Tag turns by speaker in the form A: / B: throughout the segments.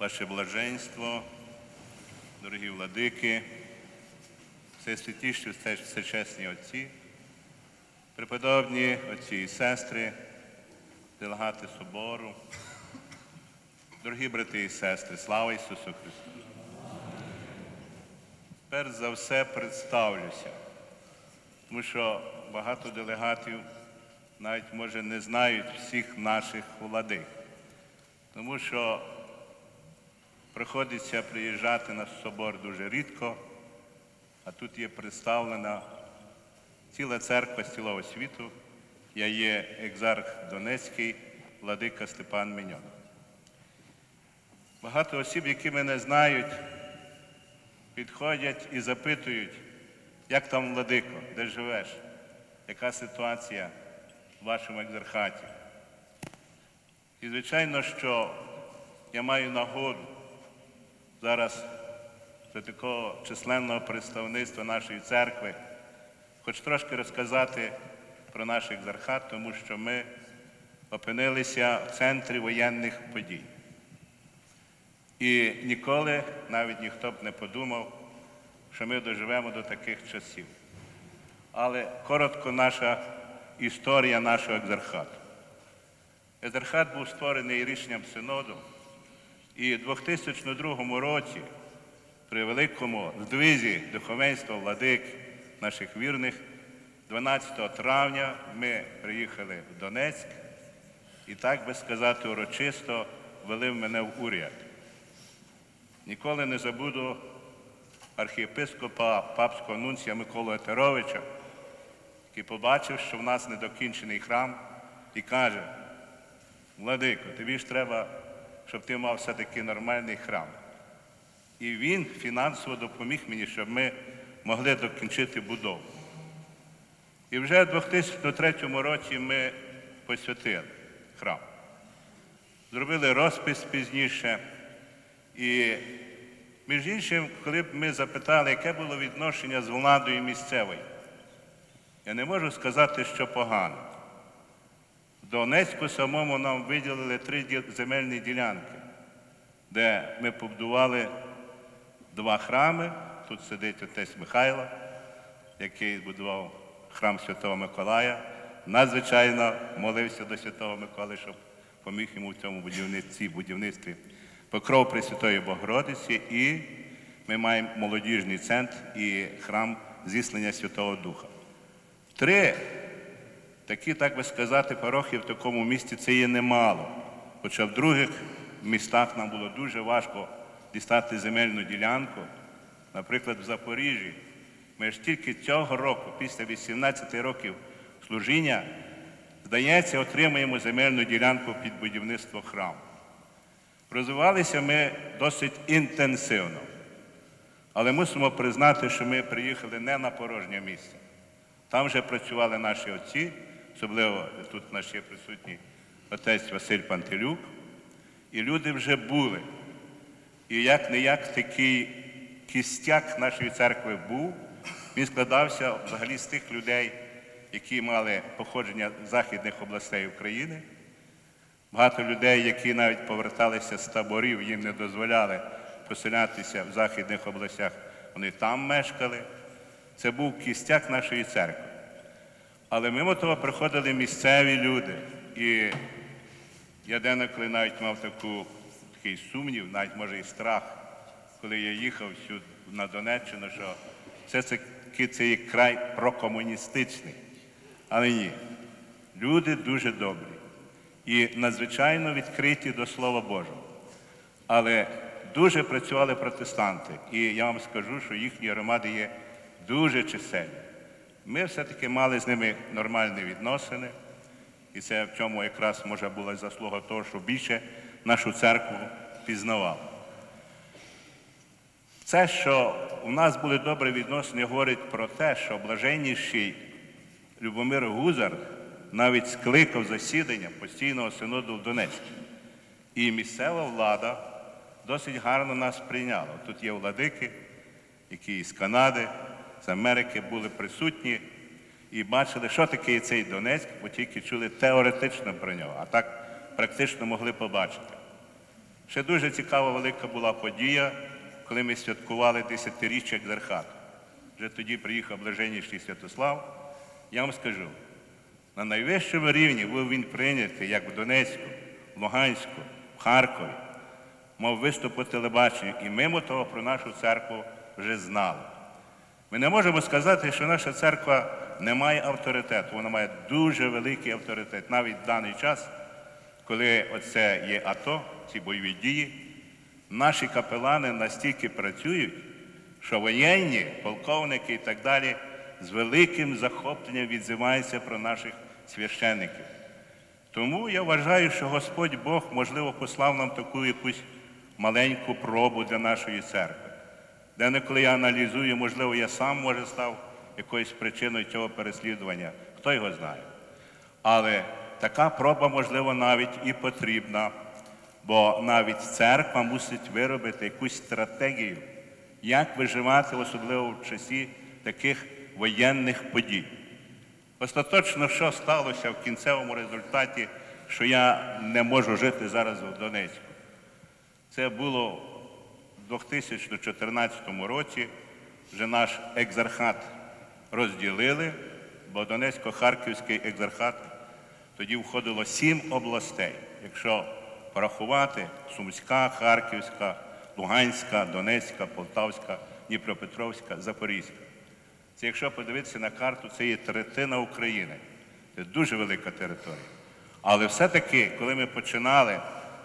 A: ваше блаженство, дорогі владики, все святіші, все, всечесні отці, преподобні отці і сестри, делегати собору, дорогі брати і сестри, слава Ісусу Христу! Перш за все представлюся, тому що багато делегатів навіть може не знають всіх наших владик, тому що приходиться приїжджати на собор дуже рідко, а тут є представлена ціла церква з цілого світу. Я є екзарх Донецький, владика Степан Меньон. Багато осіб, які мене знають, підходять і запитують, як там владико, де живеш, яка ситуація в вашому екзархаті. І, звичайно, що я маю нагоду зараз до такого численного представництва нашої церкви, хоч трошки розказати про наш екзархат, тому що ми опинилися в центрі воєнних подій. І ніколи навіть ніхто б не подумав, що ми доживемо до таких часів. Але коротко наша історія нашого екзархату. Екзархат був створений рішенням синоду, і в 2002 році при великому здвизі духовенства владик наших вірних, 12 травня ми приїхали в Донецьк і так би сказати урочисто ввели мене в уряд. Ніколи не забуду архієпископа папського нунція Миколу Етеровича, який побачив, що в нас недокінчений храм, і каже, Владико, тобі ж треба, щоб ти мав все-таки нормальний храм. І він фінансово допоміг мені, щоб ми могли докінчити будову. І вже в 2003 році ми посвятили храм. Зробили розпис пізніше. І, між іншим, коли б ми запитали, яке було відношення з владою місцевою, я не можу сказати, що погано. Донецьку самому нам виділили три земельні ділянки, де ми побудували два храми. Тут сидить отець Михайло, який будував храм Святого Миколая. Надзвичайно молився до Святого Миколи, щоб поміг йому в цьому будівництві, будівництві Покров Пресвятої Богородиці. І ми маємо молодіжний центр і храм зіслання Святого Духа. Три такі, так би сказати, парохи в такому місті це є немало. Хоча в других містах нам було дуже важко дістати земельну ділянку. Наприклад, в Запоріжжі ми ж тільки цього року, після 18 років служіння, здається, отримаємо земельну ділянку під будівництво храму. Розвивалися ми досить інтенсивно. Але мусимо признати, що ми приїхали не на порожнє місце. Там вже працювали наші отці, особливо тут наш є присутній отець Василь Пантелюк. І люди вже були. І як не як такий кістяк нашої церкви був, він складався взагалі з тих людей, які мали походження з західних областей України. Багато людей, які навіть поверталися з таборів, їм не дозволяли поселятися в західних областях, вони там мешкали. Це був кістяк нашої церкви. Але мимо того приходили місцеві люди. І я денеколи навіть мав таку, такий сумнів, навіть може і страх, коли я їхав сюди на Донеччину, що все це це є край прокомуністичний. Але ні, люди дуже добрі і надзвичайно відкриті до Слова Божого. Але дуже працювали протестанти. І я вам скажу, що їхні громади є дуже чисельні. Ми все-таки мали з ними нормальні відносини, і це в чому якраз може була заслуга того, що більше нашу церкву пізнавали. Це, що у нас були добрі відносини, говорить про те, що блаженніший Любомир Гузар навіть скликав засідання постійного синоду в Донецьку. І місцева влада досить гарно нас прийняла. Тут є владики, які з Канади, з Америки були присутні і бачили, що таке цей Донецьк, бо тільки чули теоретично про нього, а так практично могли побачити. Ще дуже цікава велика була подія, коли ми святкували десятиріччя екзархату. Вже тоді приїхав блаженніший Святослав. Я вам скажу, на найвищому рівні був він прийнятий як в Донецьку, в Луганську, в Харкові, мав виступ по телебаченню, і мимо того про нашу церкву вже знали. Ми не можемо сказати, що наша церква не має авторитету. Вона має дуже великий авторитет. Навіть в даний час, коли оце є АТО, ці бойові дії, наші капелани настільки працюють, що воєнні, полковники і так далі з великим захопленням відзиваються про наших священників. Тому я вважаю, що Господь Бог, можливо, послав нам таку якусь маленьку пробу для нашої церкви. Де коли я аналізую, можливо, я сам може став якоюсь причиною цього переслідування. Хто його знає. Але така проба, можливо, навіть і потрібна, бо навіть церква мусить виробити якусь стратегію, як виживати, особливо в часі таких воєнних подій. Остаточно, що сталося в кінцевому результаті, що я не можу жити зараз в Донецьку. Це було 2014 році. Вже наш екзархат розділили, бо Донецько-Харківський екзархат тоді входило сім областей. Якщо порахувати Сумська, Харківська, Луганська, Донецька, Полтавська, Дніпропетровська, Запорізька. Це якщо подивитися на карту, це є третина України. Це дуже велика територія. Але все-таки, коли ми починали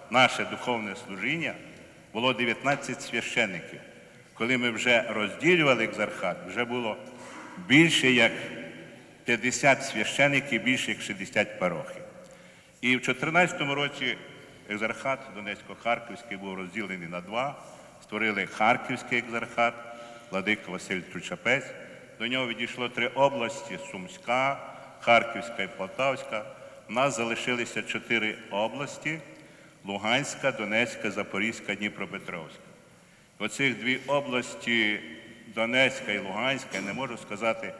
A: наше духовне служіння, було 19 священників. Коли ми вже розділювали екзархат, вже було більше як 50 священиків, більше як 60 парохів. І в 2014 році екзархат Донецько-Харківський був розділений на два. Створили Харківський екзархат, владика Василь Тручапець. До нього відійшло три області Сумська, Харківська і Полтавська. У нас залишилися чотири області Луганська, Донецька, Запорізька, Дніпропетровська. Оцих дві області Донецька і Луганська, я не можу сказати,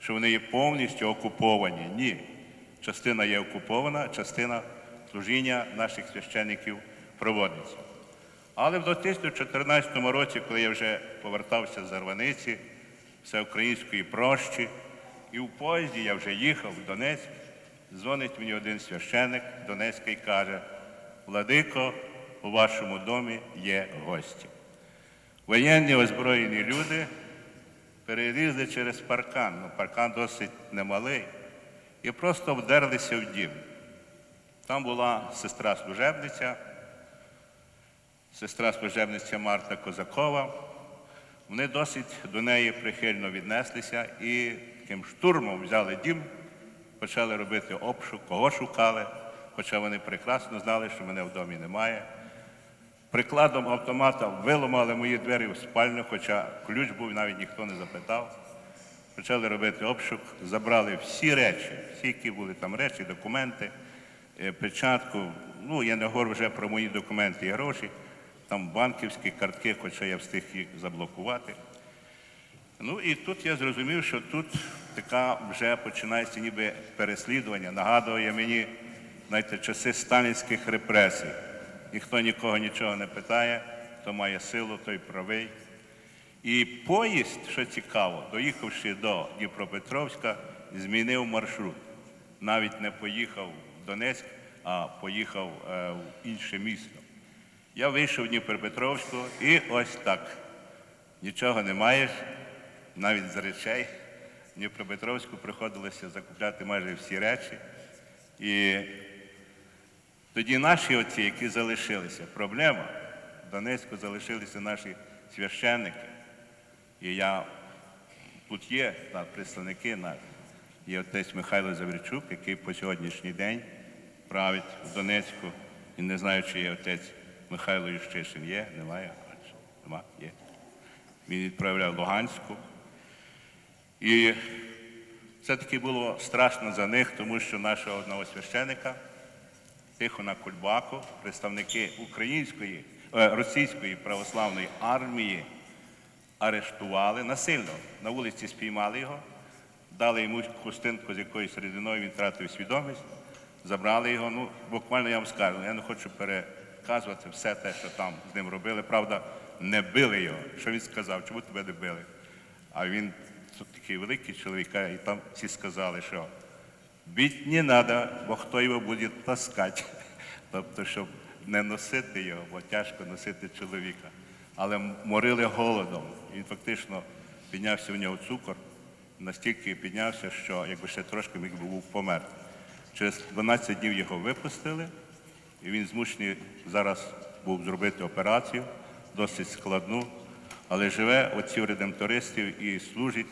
A: що вони є повністю окуповані. Ні. Частина є окупована, частина служіння наших священників проводиться. Але в 2014 році, коли я вже повертався з Зарваниці, всеукраїнської прощі, і в поїзді я вже їхав в Донецьк, дзвонить мені один священик Донецька і каже, Владико, у вашому домі є гості. Воєнні озброєні люди перелізли через паркан, ну паркан досить немалий, і просто вдерлися в дім. Там була сестра служебниця, сестра служебниця Марта Козакова. Вони досить до неї прихильно віднеслися і таким штурмом взяли дім, почали робити обшук, кого шукали, хоча вони прекрасно знали, що мене в домі немає. Прикладом автомата виламали мої двері в спальню, хоча ключ був, навіть ніхто не запитав. Почали робити обшук, забрали всі речі, всі, які були там речі, документи, е, печатку. Ну, я не говорю вже про мої документи і гроші, там банківські картки, хоча я встиг їх заблокувати. Ну і тут я зрозумів, що тут така вже починається ніби переслідування. Нагадує мені, знаєте, часи сталінських репресій. Ніхто нікого нічого не питає, хто має силу, той правий. І поїзд, що цікаво, доїхавши до Дніпропетровська, змінив маршрут. Навіть не поїхав в Донецьк, а поїхав е, в інше місто. Я вийшов в Дніпропетровську і ось так. Нічого не маєш, навіть з речей. В Дніпропетровську приходилося закупляти майже всі речі. І тоді наші оці, які залишилися, проблема. В Донецьку залишилися наші священники. І я тут є та, представники. Є отець Михайло Завірчук, який по сьогоднішній день править в Донецьку. І не знаю, чи є отець Михайло Ющишин. Є, немає, нема, є. Він відправляв Луганську. І все-таки було страшно за них, тому що нашого одного священика, Тихона Кульбаку, представники української, е, російської православної армії арештували насильно. На вулиці спіймали його, дали йому хустинку з якоюсь рідиною, він втратив свідомість, забрали його. Ну, буквально я вам скажу, я не хочу пере, наказувати все те, що там з ним робили. Правда, не били його. Що він сказав? Чому тебе не били? А він такий великий чоловік, і там всі сказали, що бить не треба, бо хто його буде таскати. Тобто, щоб не носити його, бо тяжко носити чоловіка. Але морили голодом. Він фактично піднявся в нього цукор, настільки піднявся, що якби ще трошки міг би був померти. Через 12 днів його випустили, і він змушений зараз був зробити операцію, досить складну, але живе оці редемтористів і служить,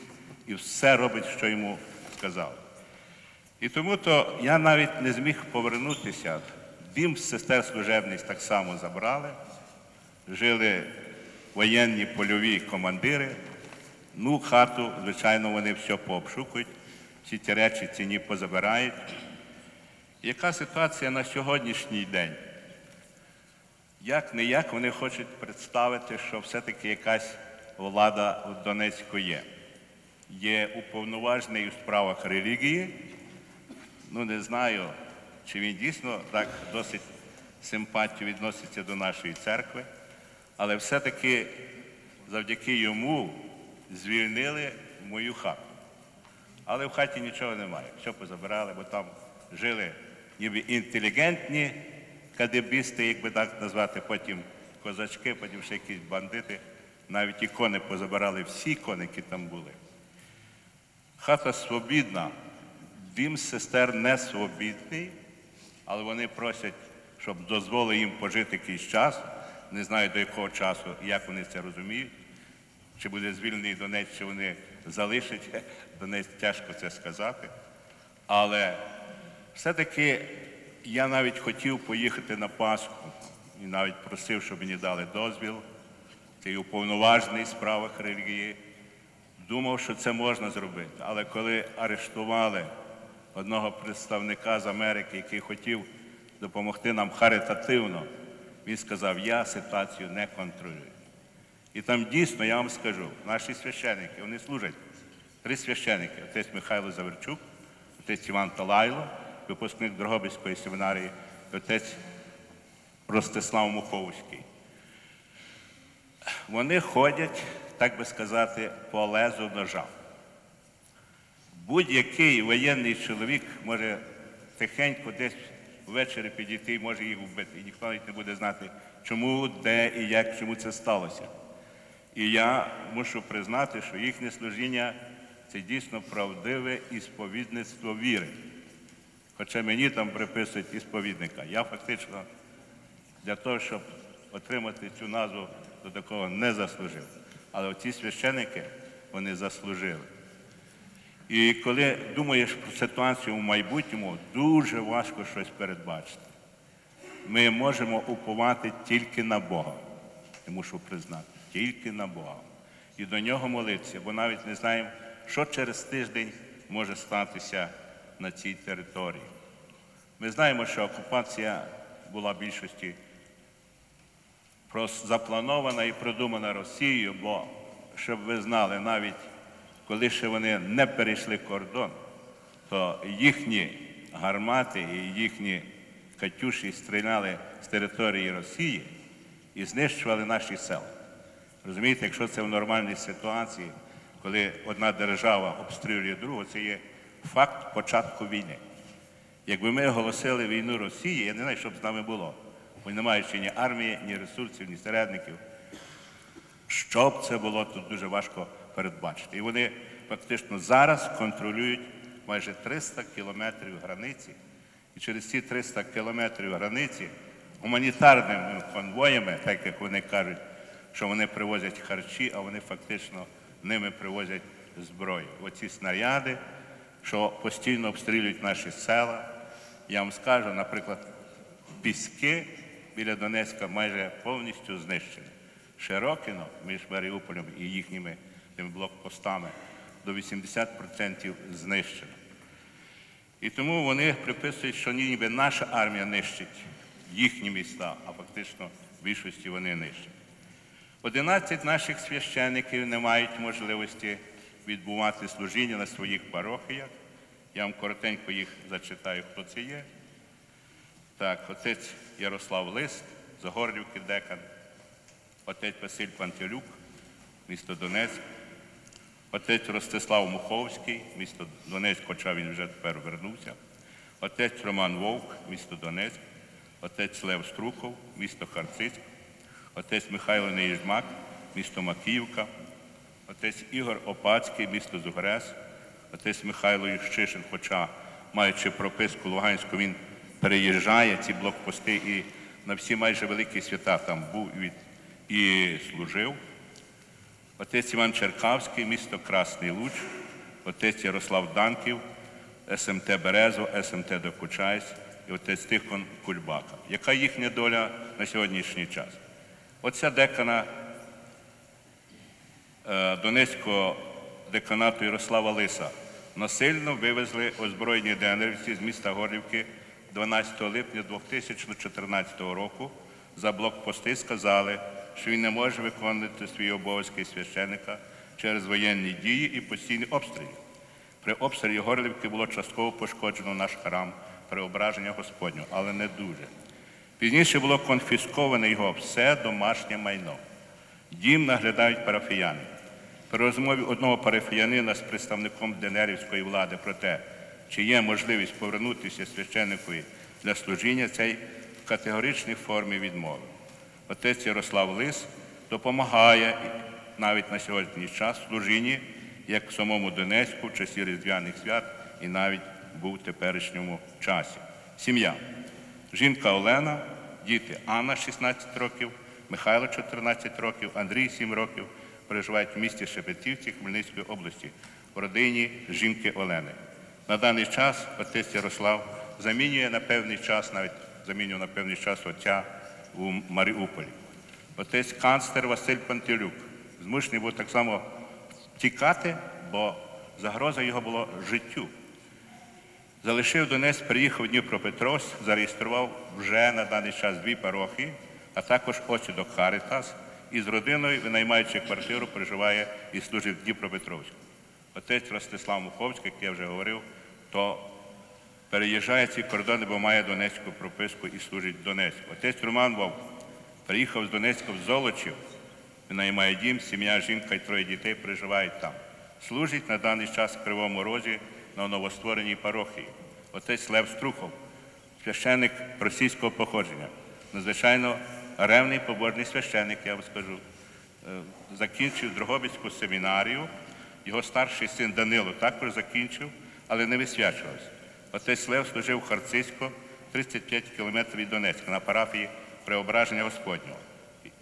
A: і все робить, що йому сказали. І тому то я навіть не зміг повернутися. Дім сестер служебниць так само забрали. Жили воєнні польові командири. Ну, хату, звичайно, вони все пообшукують, всі ті речі ціні позабирають. Яка ситуація на сьогоднішній день? Як не як вони хочуть представити, що все-таки якась влада в Донецьку є. Є уповноважений у справах релігії. Ну, не знаю, чи він дійсно так досить симпатію відноситься до нашої церкви, але все-таки завдяки йому звільнили мою хату. Але в хаті нічого немає. Все позабирали, бо там жили ніби інтелігентні кадебісти, як би так назвати, потім козачки, потім ще якісь бандити. Навіть ікони позабирали всі ікони, які там були. Хата свобідна, дім сестер не свобідний, але вони просять, щоб дозволили їм пожити якийсь час. Не знаю до якого часу як вони це розуміють. Чи буде звільнений Донець, чи вони залишать Донець, тяжко це сказати. Але все-таки я навіть хотів поїхати на Пасху і навіть просив, щоб мені дали дозвіл. Цей уповноважений в справах релігії. Думав, що це можна зробити. Але коли арештували одного представника з Америки, який хотів допомогти нам харитативно, він сказав, я ситуацію не контролюю. І там дійсно, я вам скажу, наші священники, вони служать. Три священики. Отець Михайло Заверчук, отець Іван Талайло, випускник Дрогобицької семінарії, отець Ростислав Муховський. Вони ходять, так би сказати, по лезу ножа. Будь-який воєнний чоловік може тихенько десь ввечері підійти і може їх вбити. І ніхто навіть не буде знати, чому, де і як, чому це сталося. І я мушу признати, що їхнє служіння це дійсно правдиве ісповідництво віри. Хоча мені там приписують ісповідника. Я фактично для того, щоб отримати цю назву, до такого не заслужив. Але оці священики вони заслужили. І коли думаєш про ситуацію в майбутньому, дуже важко щось передбачити. Ми можемо уповати тільки на Бога. Я мушу признати, тільки на Бога. І до нього молитися, бо навіть не знаємо, що через тиждень може статися на цій території. Ми знаємо, що окупація була в більшості запланована і продумана Росією, бо, щоб ви знали, навіть коли ще вони не перейшли кордон, то їхні гармати і їхні катюші стріляли з території Росії і знищували наші села. Розумієте, якщо це в нормальній ситуації, коли одна держава обстрілює другу, це є факт початку війни. Якби ми оголосили війну Росії, я не знаю, що б з нами було. Бо не маючи ні армії, ні ресурсів, ні середників. Що б це було, тут дуже важко передбачити. І вони фактично зараз контролюють майже 300 кілометрів границі. І через ці 300 кілометрів границі гуманітарними конвоями, так як вони кажуть, що вони привозять харчі, а вони фактично ними привозять зброю. Оці снаряди, що постійно обстрілюють наші села. Я вам скажу, наприклад, Піски біля Донецька майже повністю знищені. Широкіно між Маріуполем і їхніми тими блокпостами до 80% знищено. І тому вони приписують, що ніби наша армія нищить їхні міста, а фактично в більшості вони нищать. 11 наших священиків не мають можливості відбувати служіння на своїх парохіях. Я вам коротенько їх зачитаю, хто це є. Так, отець Ярослав Лист, Загорлівки декан, отець Василь Пантелюк, місто Донецьк, отець Ростислав Муховський, місто Донецьк, хоча він вже тепер вернувся, отець Роман Вовк, місто Донецьк, отець Лев Струхов, місто Харцизьк, отець Михайло Неїжмак, місто Макіївка, отець Ігор Опацький, місто Зугрес, отець Михайло Ющишин, хоча маючи прописку Луганську, він переїжджає ці блокпости і на всі майже великі свята там був і, служив. Отець Іван Черкавський, місто Красний Луч, отець Ярослав Данків, СМТ Березо, СМТ Докучайсь і отець Тихон Кульбака. Яка їхня доля на сьогоднішній час? Оця декана е, Донецького деканату Ярослава Лиса насильно вивезли озброєні ДНРівці з міста Горлівки 12 липня 2014 року. За блокпости сказали, що він не може виконувати свої обов'язки священника через воєнні дії і постійні обстріли. При обстрілі Горлівки було частково пошкоджено наш храм преображення Господнього, але не дуже. Пізніше було конфісковане його все домашнє майно. Дім наглядають парафіяни. При розмові одного парафіянина з представником ДНРівської влади про те, чи є можливість повернутися священникові для служіння, цей в категоричній формі відмови. Отець Ярослав Лис допомагає навіть на сьогоднішній час в служінні, як самому Донецьку, в часі Різдвяних свят і навіть був в теперішньому часі. Сім'я. Жінка Олена, діти Анна 16 років, Михайло 14 років, Андрій 7 років проживають в місті Шепетівці Хмельницької області в родині жінки Олени. На даний час отець Ярослав замінює на певний час, навіть замінює на певний час отця у Маріуполі. Отець канцлер Василь Пантелюк змушений був так само тікати, бо загроза його була життю. Залишив Донецьк, приїхав в Дніпропетровськ, зареєстрував вже на даний час дві парохії, а також осідок Харитас. І з родиною, винаймаючи квартиру, проживає і служить в Дніпропетровську. Отець Ростислав Муховський, як я вже говорив, то переїжджає ці кордони, бо має Донецьку прописку і служить в Донецьку. Отець Роман Вовк приїхав з Донецька в Золочів, винаймає дім, сім'я, жінка і троє дітей проживають там. Служить на даний час в Кривому Розі на новоствореній парохії. Отець Лев Струхов, священник російського походження, надзвичайно ревний побожний священник, я вам скажу. Е, Закінчив Дрогобицьку семінарію. Його старший син Данило також закінчив, але не висвячувався. Отець Лев служив в Харцизько 35 кілометрів від Донецька на парафії Преображення Господнього.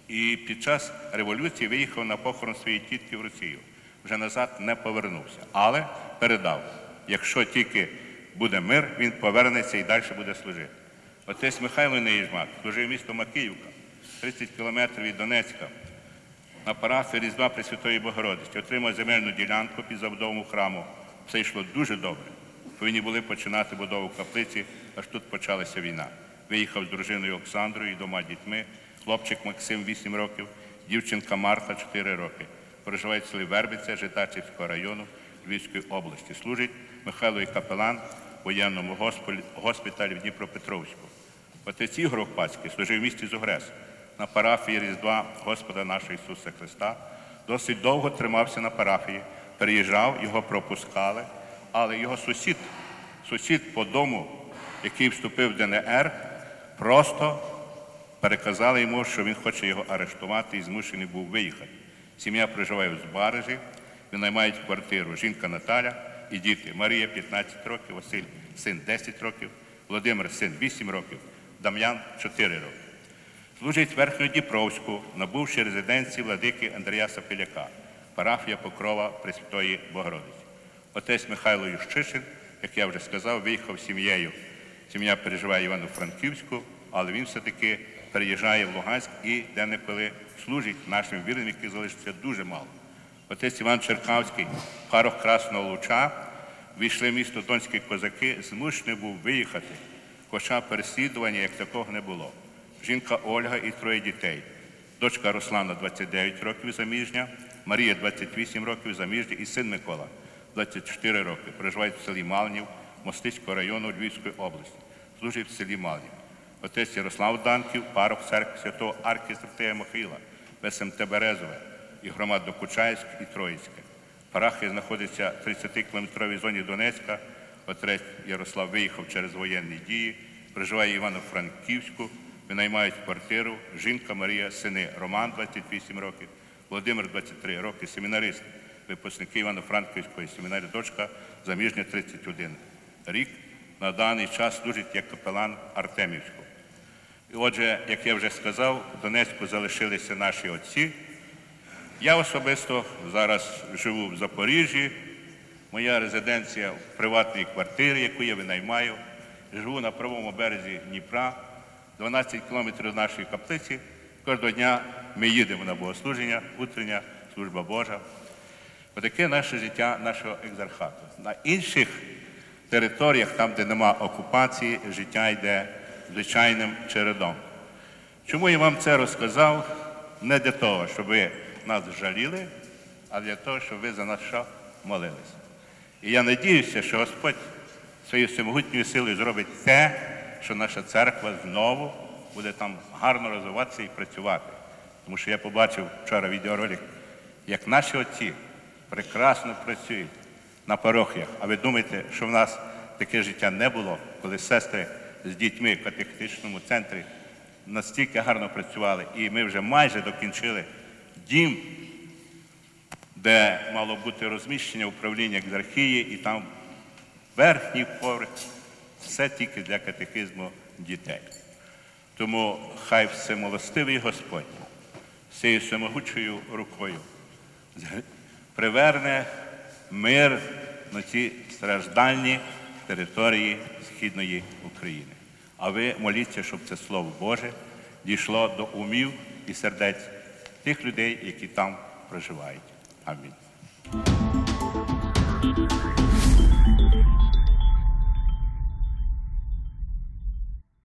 A: І під час революції виїхав на похорон своєї тітки в Росію. Вже назад не повернувся, але передав. Якщо тільки буде мир, він повернеться і далі буде служити. Отець Михайло Неїжмак служив місто Макіївка, 30 кілометрів від Донецька, на парафії Різдва Пресвятої Богородиці, отримав земельну ділянку під забудову храму. Все йшло дуже добре. Повинні були починати будову каплиці, аж тут почалася війна. Виїхав з дружиною Оксандрою і двома дітьми, хлопчик Максим 8 років, дівчинка Марта 4 роки. Проживають в селі Вербиця Житачівського району Львівської області. Служить Михайло капелан в воєнному госпіталі- в Дніпропетровську. Отець Ігор Опацький служив в місті Зугрес на парафії Різдва Господа нашого Ісуса Христа. Досить довго тримався на парафії, переїжджав, його пропускали, але його сусід, сусід по дому, який вступив в ДНР, просто переказали йому, що він хоче його арештувати і змушений був виїхати. Сім'я проживає в Збаражі, винаймають квартиру жінка Наталя і діти. Марія 15 років, Василь син 10 років, Володимир син 8 років, Дам'ян 4 роки. Служить Верхньодніпровську, набувши резиденції владики Андрія Сапеляка, парафія Покрова Пресвятої Богородиці. Отець Михайло Ющишин, як я вже сказав, виїхав сім'єю. Сім'я переживає Івано-Франківську, але він все-таки переїжджає в Луганськ і де-не-коли служить нашим вірним, яких залишиться дуже мало. Отець Іван Черкавський, парох Красного Луча, війшли в місто Донські козаки, змушений був виїхати, хоча переслідування як такого не було. Жінка Ольга і троє дітей. Дочка Руслана 29 років заміжня, Марія 28 років заміжня і син Микола 24 роки. Проживають в селі Малнів Мостицького району Львівської області. Служить в селі Малнів. отець Ярослав Данків, парох церкви святого архістратея Михаїла, ВСМТ Березове і громад Докучайськ і Троїцьке. Парахія знаходиться в 30-кілометровій зоні Донецька. Отець Ярослав виїхав через воєнні дії, проживає в Івано-Франківську, винаймають квартиру. Жінка Марія, сини Роман, 28 років, Володимир 23 роки, семінарист, випускники Івано-Франківської семінарії, дочка заміжня 31 рік. На даний час служить як капелан Артемівську. І отже, як я вже сказав, в Донецьку залишилися наші отці. Я особисто зараз живу в Запоріжжі. Моя резиденція в приватній квартирі, яку я винаймаю. Живу на правому березі Дніпра, 12 кілометрів від нашої каплиці. Кожного дня ми їдемо на богослуження, утрення, служба Божа. Отаке наше життя нашого екзархату. На інших територіях, там, де нема окупації, життя йде звичайним чередом. Чому я вам це розказав? Не для того, щоб ви нас жаліли, а для того, щоб ви за нас що молилися. І я надіюся, що Господь своєю всемогутньою силою зробить те, що наша церква знову буде там гарно розвиватися і працювати. Тому що я побачив вчора відеоролик, як наші отці прекрасно працюють на парохіях. А ви думаєте, що в нас таке життя не було, коли сестри з дітьми в катехетичному центрі настільки гарно працювали, і ми вже майже докінчили дім, де мало бути розміщення управління екзархії, і там верхній поверх, все тільки для катехизму дітей. Тому хай всемилостивий Господь цією всемогучою рукою приверне мир на ці страждальні території Східної України. А ви моліться, щоб це Слово Боже дійшло до умів і сердець тих людей, які там проживають. Амінь.